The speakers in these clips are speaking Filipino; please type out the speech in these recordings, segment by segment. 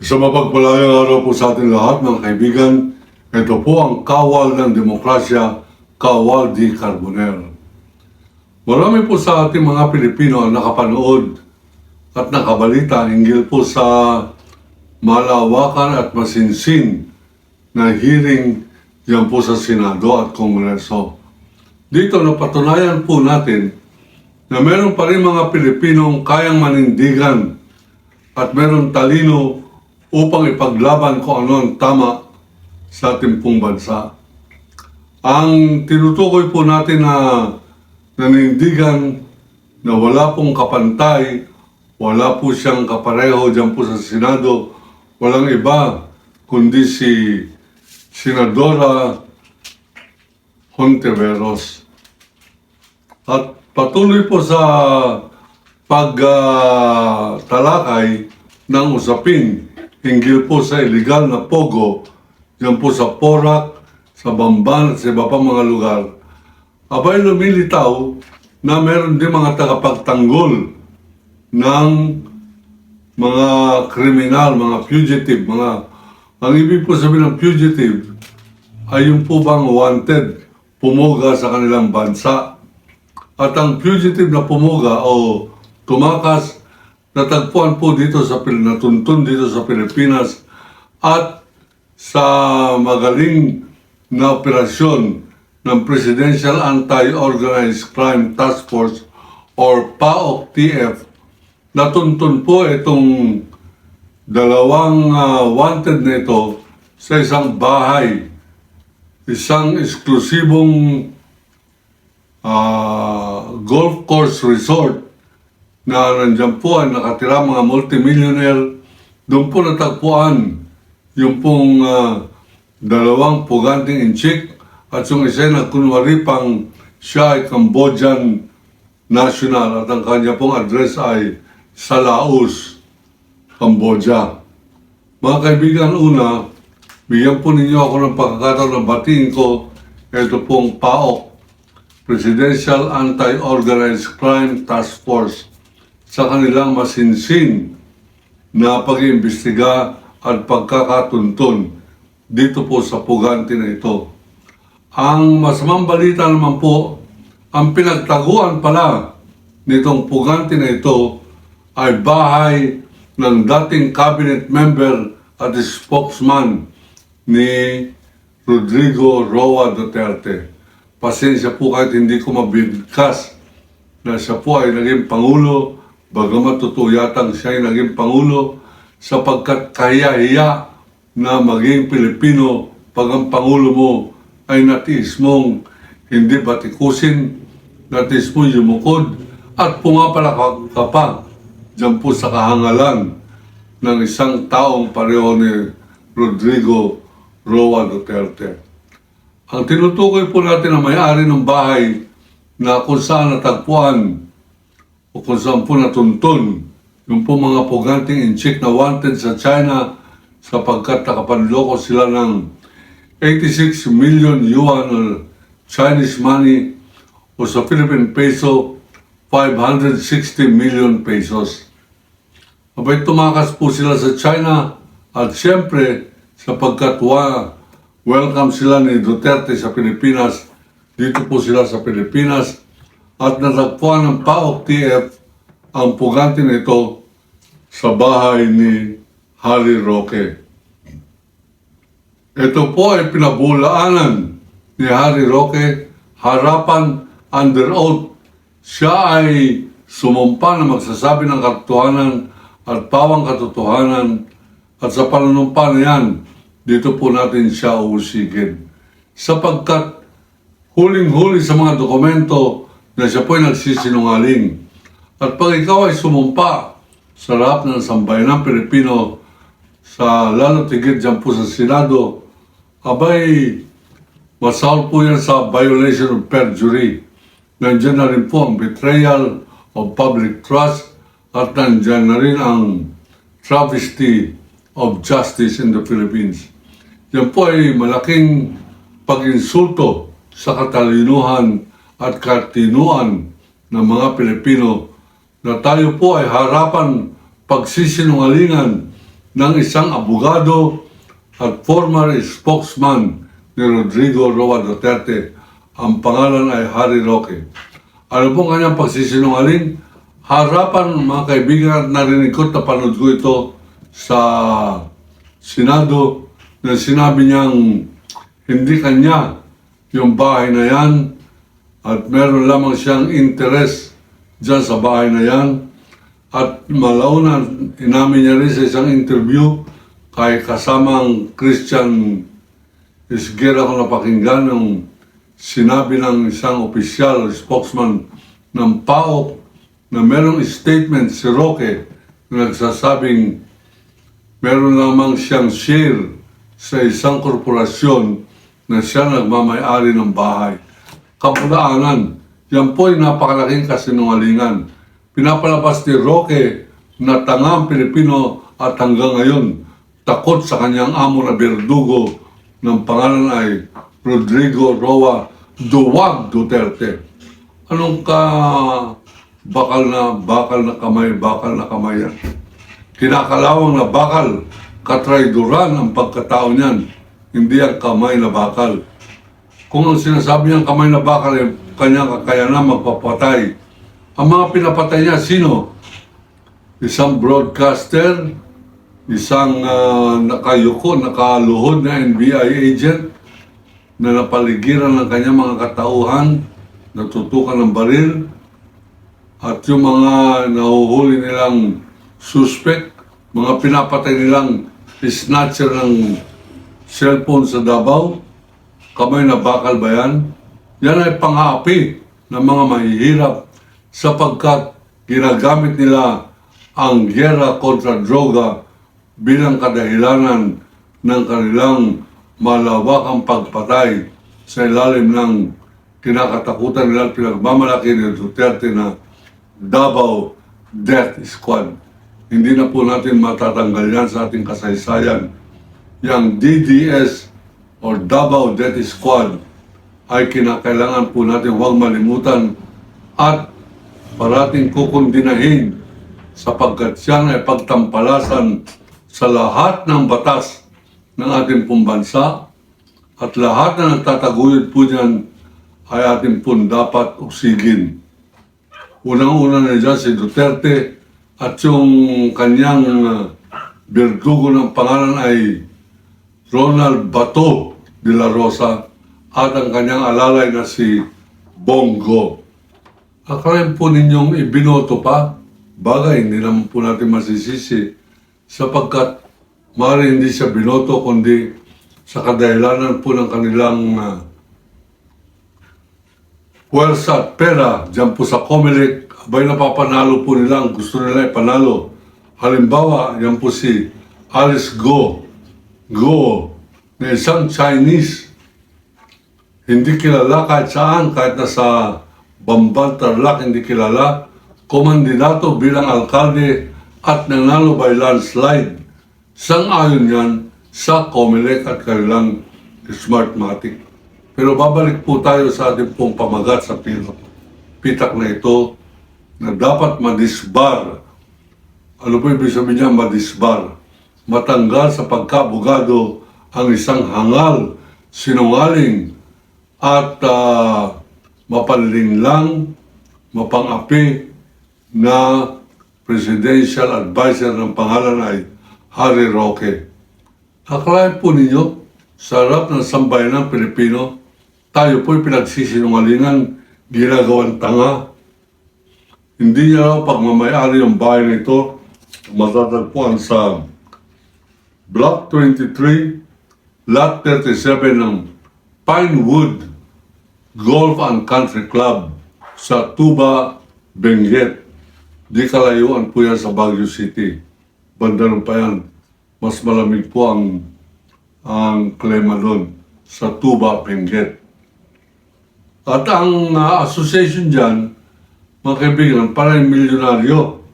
Sa mapagpalayang araw po sa ating lahat, mga kaibigan, ito po ang kawal ng demokrasya, kawal di Carbonel. Marami po sa ating mga Pilipino ang nakapanood at nakabalita hinggil po sa malawakan at masinsin na hearing yan po sa Senado at Kongreso. Dito napatunayan po natin na meron pa rin mga Pilipinong kayang manindigan at meron talino upang ipaglaban kung ano ang tama sa ating pong bansa. Ang tinutukoy po natin na nanindigan na wala pong kapantay, wala po siyang kapareho dyan po sa Senado, walang iba kundi si Senadora Hontiveros. At patuloy po sa pagtalakay ng usapin hinggil po sa illegal na pogo yan po sa Porac, sa Bamban at sa iba pang mga lugar. Abay lumilitaw na meron din mga tagapagtanggol ng mga kriminal, mga fugitive, mga ang ibig po sabihin ng fugitive ay yung po bang wanted pumuga sa kanilang bansa. At ang fugitive na pumuga o tumakas natagpuan po dito sa natuntun dito sa Pilipinas at sa magaling na operasyon ng Presidential Anti-Organized Crime Task Force or PAOK-TF natuntun po itong dalawang ah, wanted na ito sa isang bahay isang eksklusibong ah, golf course resort na nandyan po ay nakatira mga multimillionaire. Doon po natagpuan yung pong ah, dalawang puganting inchik at yung isa na kunwari pang siya ay Cambodian national at ang kanya pong address ay sa Laos, Cambodia. Mga kaibigan, una, bigyan po ninyo ako ng pagkakataon na batiin ko ito pong PAOK, Presidential Anti-Organized Crime Task Force sa kanilang masinsin na pag-iimbestiga at pagkakatuntun dito po sa pugante na ito. Ang masamang balita naman po, ang pinagtaguan pala nitong pugante na ito ay bahay ng dating cabinet member at spokesman ni Rodrigo Roa Duterte. Pasensya po kahit hindi ko mabigkas na siya po ay naging Pangulo, bagamat totoo yatang siya ay naging Pangulo sapagkat kahiya-hiya na maging Pilipino pag ang Pangulo mo ay natiis mong hindi batikusin, natiis mong yumukod at pumapalakak ka pa dyan po sa kahangalan ng isang taong pareho ni Rodrigo Roa Duterte. Ang tinutukoy po natin na may-ari ng bahay na kung saan natagpuan o kung saan po natuntun yung po mga puganting inchik na wanted sa China sapagkat nakapanloko sila ng 86 million yuan or Chinese money o sa Philippine peso 560 million pesos. Abay tumakas po sila sa China at siyempre sapagkat wa, welcome sila ni Duterte sa Pilipinas, dito po sila sa Pilipinas at natagpuan ng PAOK-TF ang pugante nito sa bahay ni Harry Roque. Ito po ay pinabulaanan ni Harry Roque harapan under oath. Siya ay sumumpa na magsasabi ng katotohanan at pawang katotohanan at sa panunumpa na yan, dito po natin siya uusigin. Sapagkat huling-huli sa mga dokumento na siya po ay nagsisinungaling. At pag ikaw ay sumumpa sa lahat ng sambayanang Pilipino sa lalo tigit dyan po sa Senado, abay, masahol po yan sa violation of perjury. Nandiyan na rin po ang betrayal of public trust at nandiyan na rin ang travesty of justice in the Philippines. Yan po ay malaking pag-insulto sa katalinuhan at katinuan ng mga Pilipino na tayo po ay harapan pagsisinungalingan ng isang abogado at former spokesman ni Rodrigo Roa Duterte. Ang pangalan ay Harry Roque. Ano pong kanyang pagsisinungaling? Harapan mga kaibigan at narinig ko, napanood ko ito sa Senado na sinabi niyang hindi kanya yung bahay na yan at meron lamang siyang interest dyan sa bahay na yan. At malauna, inamin niya rin sa isang interview kay kasamang Christian Isgera ko napakinggan ng sinabi ng isang opisyal, spokesman ng PAOK na merong statement si Roque na nagsasabing meron lamang siyang share sa isang korporasyon na siya nagmamayari ng bahay. Kapulaanan, yan po ay napakalaking kasinungalingan. Pinapalabas ni Roque na tangang Pilipino at hanggang ngayon takot sa kanyang amo na berdugo ng pangalan ay Rodrigo Roa Duwag Duterte. Anong ka bakal na bakal na kamay, bakal na kamay yan? Kinakalawang na bakal, katrayduran ang pagkatao niyan, hindi ang kamay na bakal. Kung ang sinasabi niyang kamay na bakal ay kanyang kakayanan magpapatay, ang mga pinapatay niya, sino? Isang broadcaster, isang ah, nakayuko, nakaluhod na NBI agent na napaligiran ng kanyang mga katauhan, natutukan ng baril, at yung mga nahuhuli nilang suspect, mga pinapatay nilang snatcher ng cellphone sa Davao, kamay na bakal ba yan? Yan ay pang-aapi ng mga mahihirap sapagkat ginagamit nila ang gyera kontra droga bilang kadahilanan ng kanilang malawakang pagpatay sa ilalim ng kinakatakutan nila at pinagmamalaki ni Duterte na Davao Death Squad. Hindi na po natin matatanggal yan sa ating kasaysayan. Yang DDS or Davao Death Squad ay kinakailangan po natin huwag malimutan at parating kukundinahin sapagkat siya ay pagtampalasan sa lahat ng batas ng ating pong bansa at lahat na nagtataguyod po niyan ay ating pong dapat usigin. Unang-una na dyan si Duterte at yung kanyang uh, berdugo ng pangalan ay Ronald Bato de la Rosa at ang kanyang alalay na si Bongo. Akalain po ninyong ibinoto pa, bagay hindi naman po natin masisisi sapagkat maaari hindi siya binoto kundi sa kadahilanan po ng kanilang uh, puwersa at pera dyan po sa Comelec, abay napapanalo po nila ang gusto nila ipanalo. Halimbawa, yan po si Alice Go, Go, na isang Chinese, hindi kilala kahit saan, kahit nasa Bamban, Tarlac, hindi kilala, komandidato bilang alkalde at nanalo by landslide. Sang-ayon yan sa Comelec at kanilang Smartmatic. Pero babalik po tayo sa ating pong pamagat sa pil- pitak na ito na dapat madisbar. Ano po ibig sabihin niya madisbar? Matanggal sa pagkabugado ang isang hangal, sinungaling, at uh, mapanlinlang, mapangapi na presidential advisor ng pangalan ay Harry Roque. Akalain po ninyo, sa harap ng sambayan ng Pilipino, tayo po'y pinagsisinungalingan, ginagawang tanga. Hindi niya pagmamayari yung bahay na ito, matatagpuan sa Block 23, Lot 37 ng Pinewood Golf and Country Club sa Tuba, Benguet. Di kalayuan po yan sa Baguio City. Banda ng pa yan. Mas malamig po ang ang klema doon sa Tuba, Benguet. At ang ah, association dyan, mga kaibigan, parang milyonaryo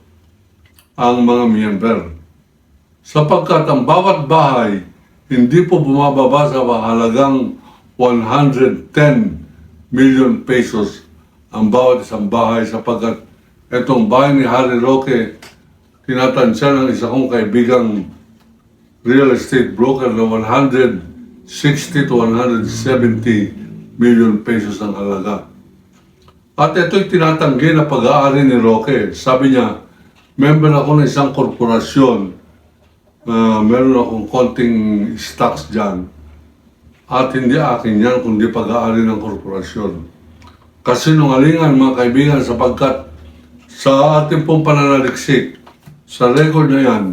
ang mga member. Sapagkat ang bawat bahay, hindi po bumababa sa halagang 110 million pesos ang bawat isang bahay sapagkat itong bahay ni Harry Roque tinatansya ng isa kong kaibigang real estate broker na 160 to 170 million pesos ang halaga. At ito'y tinatanggi na pag-aari ni Roque. Sabi niya, member ako ng isang korporasyon na meron akong konting stocks dyan. At hindi akin yan, kundi pag-aari ng korporasyon. Kasinungalingan mga kaibigan sapagkat sa ating pong pananaliksik, sa record na yan,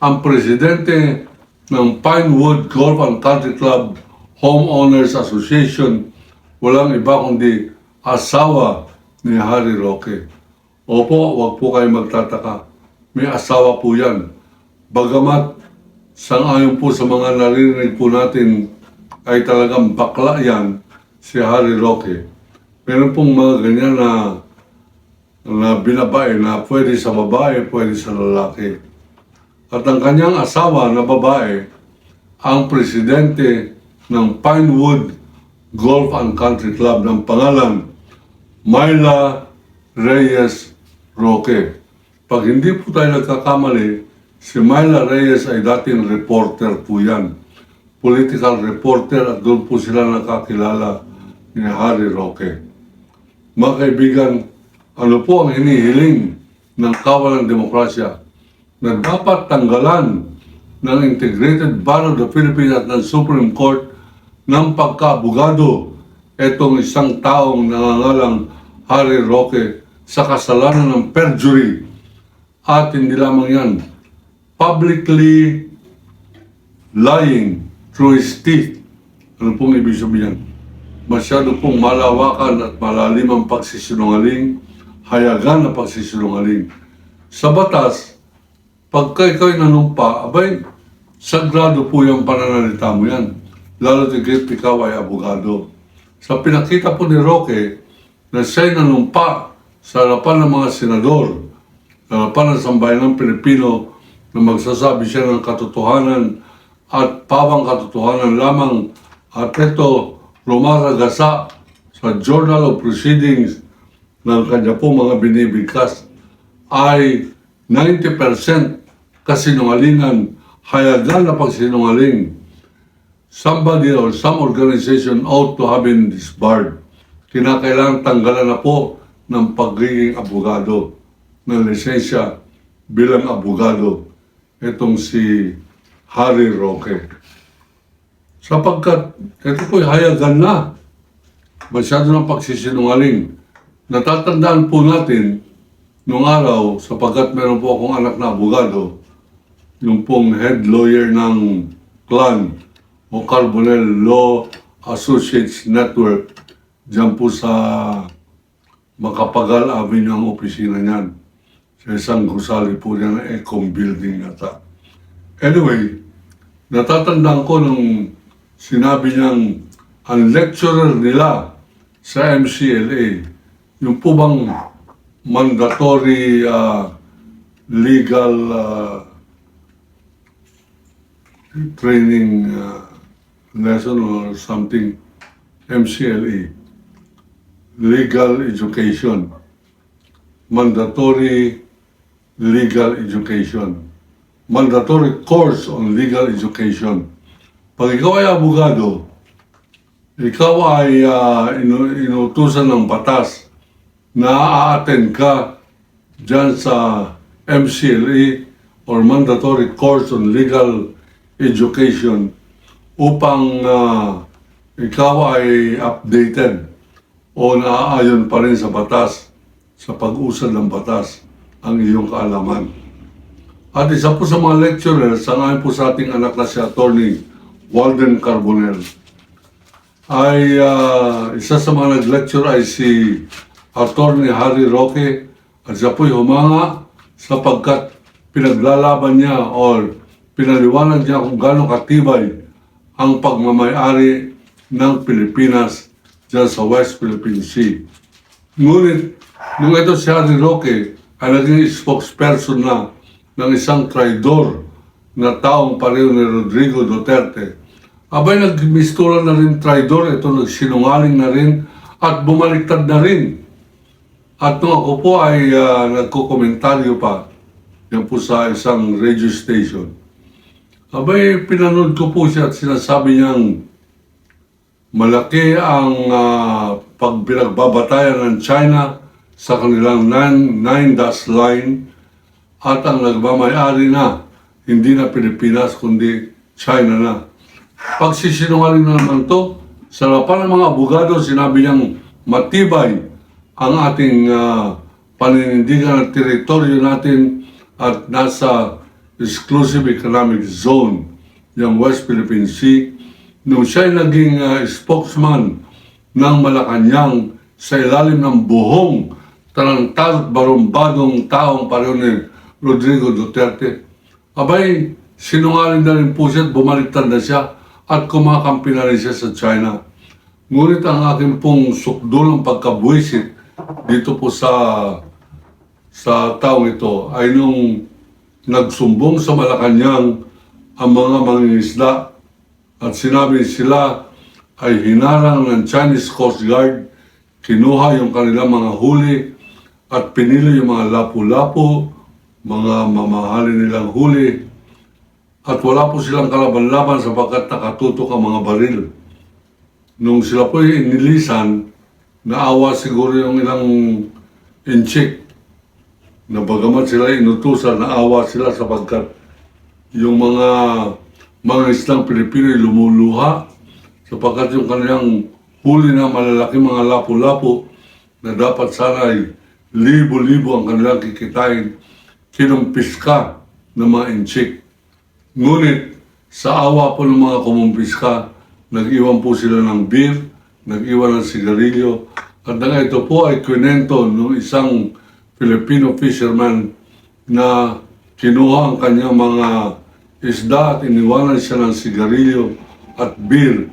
ang presidente ng Pinewood Golf and Country Club Homeowners Association walang iba kundi asawa ni Harry Roque. Opo, wag po kayo magtataka. May asawa po yan. Bagamat sang-ayon po sa mga naririnig po natin ay talagang bakla yan si Harry Roque. Meron pong mga ganyan na na binabae na pwede sa babae, pwede sa lalaki. At ang kanyang asawa na babae, ang presidente ng Pinewood Golf and Country Club ng pangalan Myla Reyes Roque. Pag hindi po tayo nagkakamali, si Myla Reyes ay dating reporter po yan. Political reporter at doon po sila nakakilala ni Harry Roque. Mga kaibigan, ano po ang hinihiling ng kawalang demokrasya na dapat tanggalan ng Integrated Bar of the Philippines at ng Supreme Court ng pagkaabogado itong isang taong nangangalang Harry Roque sa kasalanan ng perjury at hindi lamang yan, publicly lying through his teeth. Ano pong ibig sabihin? Masyado pong malawakan at malalim ang pagsisinungaling, hayagan na pagsisinungaling. Sa batas, pagka ikaw'y nanumpa, abay, sagrado po yung pananalita mo yan. Lalo tigit ikaw ay abogado. Sa pinakita po ni Roque, na siya'y nanumpa sa harapan ng mga senador, sa harapan ng sambayan ng Pilipino, na magsasabi siya ng katotohanan at pawang katotohanan lamang at ito lumaragasa sa Journal of Proceedings ng kanya po mga binibigkas ay 90% kasinungalingan, hayagan na pagsinungaling. Somebody or some organization ought to have been disbarred. Kinakailangan tanggalan na po ng pagiging abogado ng lisensya bilang abogado itong si Harry Roque. Sapagkat ito po'y hayagan na. Masyado ng pagsisinungaling. Natatandaan po natin nung araw, sapagkat meron po akong anak na abogado, yung pong head lawyer ng clan o Carbonell Law Associates Network dyan po sa Makapagal Avenue ang opisina niyan. Sa isang gusali po niya na Ecom Building ata. Anyway, natatandaan ko nung sinabi niyang ang lecturer nila sa MCLA, yung po bang mandatory uh, legal uh, training uh, lesson or something, MCLA, legal education, mandatory legal education, mandatory course on legal education. Pag ikaw ay abogado, ikaw ay uh, inu- inutusan ng batas na a-attend ka dyan sa MCLE or mandatory course on legal education upang ah, ikaw ay updated o naaayon pa rin sa batas, sa pag-usad ng batas, ang iyong kaalaman. At isa po sa mga lecturer, sangayon po sa ating anak na si Attorney Walden Carbonell, ay ah, isa sa mga nag-lecture ay si Attorney Harry Roque at siya po'y humanga sapagkat pinaglalaban niya or pinaliwanag niya kung gaano katibay ang pagmamayari ng Pilipinas dyan sa West Philippine Sea. Ngunit, nung ito si Harry Roque ay naging spokesperson na ng isang traidor na taong pareho ni Rodrigo Duterte, abay nagmistulan na rin traidor, ito nagsinungaling na rin at bumaliktad na rin. At nung ako po ay ah, nagkukomentaryo pa, yan po sa isang radio station, Abay, pinanood ko po siya at sinasabi niyang malaki ang uh, pagpinagbabatayan ng China sa kanilang nine, nine dash line at ang nagmamayari na hindi na Pilipinas kundi China na. Pagsisinungaling na naman to, sa harapan ng mga abogado, sinabi niyang matibay ang ating ah, paninindigan ng teritoryo natin at nasa exclusive economic zone, yung West Philippine Sea. Nung siya naging ah, spokesman ng Malacanang sa ilalim ng buhong tarantad barumbadong taong pareho ni Rodrigo Duterte. Abay, sinungaling na rin po siya at bumaliktad na siya at kumakampi na rin siya sa China. Ngunit ang aking pong sukdulang pagkabwisit dito po sa sa taong ito ay nung nagsumbong sa Malacanang ang mga mangingisda at sinabi sila ay hinarang ng Chinese Coast Guard, kinuha yung kanilang mga huli at pinili yung mga lapu-lapu, mga mamahalin nilang huli at wala po silang kalaban-laban sapagkat nakatutok ang mga baril. Nung sila po inilisan, naawa siguro yung ilang inchik na bagamat sila inutusan, naawa sila sapagkat yung mga mga islang Pilipino ay lumuluha sapagkat yung kanilang huli na malalaki mga lapu-lapu na dapat sana ay libo-libo ang kanilang kikitain, kinumpis ka ng mga inchik. Ngunit sa awa po ng mga kumumpiska, nag-iwan po sila ng beer, nag-iwan ng sigarilyo, at na ito po ay kwento ng isang Filipino fisherman na kinuha ang kanyang mga isda at iniwanan siya ng sigarilyo at beer.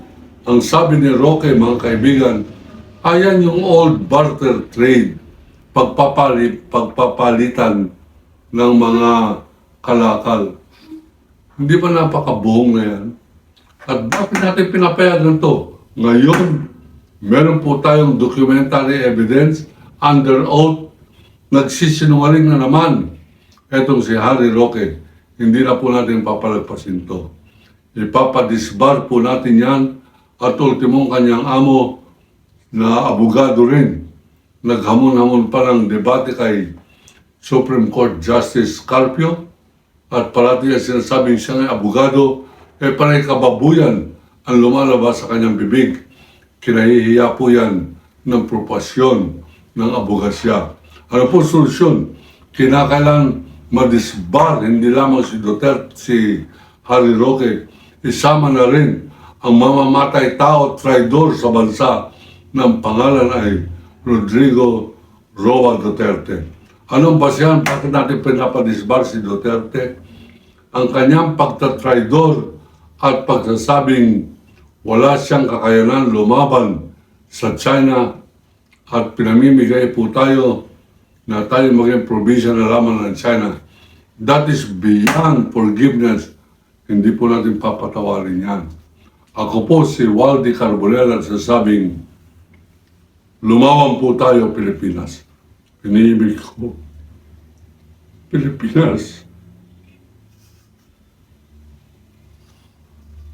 Ang sabi ni Roque, mga kaibigan, ayan yung old barter trade, pagpapali, pagpapalitan ng mga kalakal. Hindi ba napakabuhong na yan? At bakit natin pinapayagan to? Ngayon, meron po tayong documentary evidence under oath, nagsisinungaling na naman. Etong si Harry Roque, hindi na po natin papalagpasin to. Ipapadisbar po natin yan at ultimong kanyang amo na abogado rin. Naghamon-hamon pa ng debate kay Supreme Court Justice Carpio at parati niya sinasabing siya ay abogado, eh parang kababuyan ang lumalabas sa kanyang bibig. Kinahihiya po yan ng propasyon ng abogasya. Ano po solusyon? Kinakailan madisbar, hindi lamang si Duterte, si Harry Roque, isama na rin ang mamamatay tao at traidor sa bansa ng pangalan ay Rodrigo Roa Duterte. Anong basihan? Bakit natin pinapadisbar si Duterte? Ang kanyang pagtatraidor at pagsasabing wala siyang kakayanan lumaban sa China at pinamimigay po tayo na tayo maging probinsya na lamang ng China. That is beyond forgiveness. Hindi po natin papatawarin yan. Ako po si Waldy Carbonell at sasabing, lumawang po tayo Pilipinas. Piniibig ko, Pilipinas.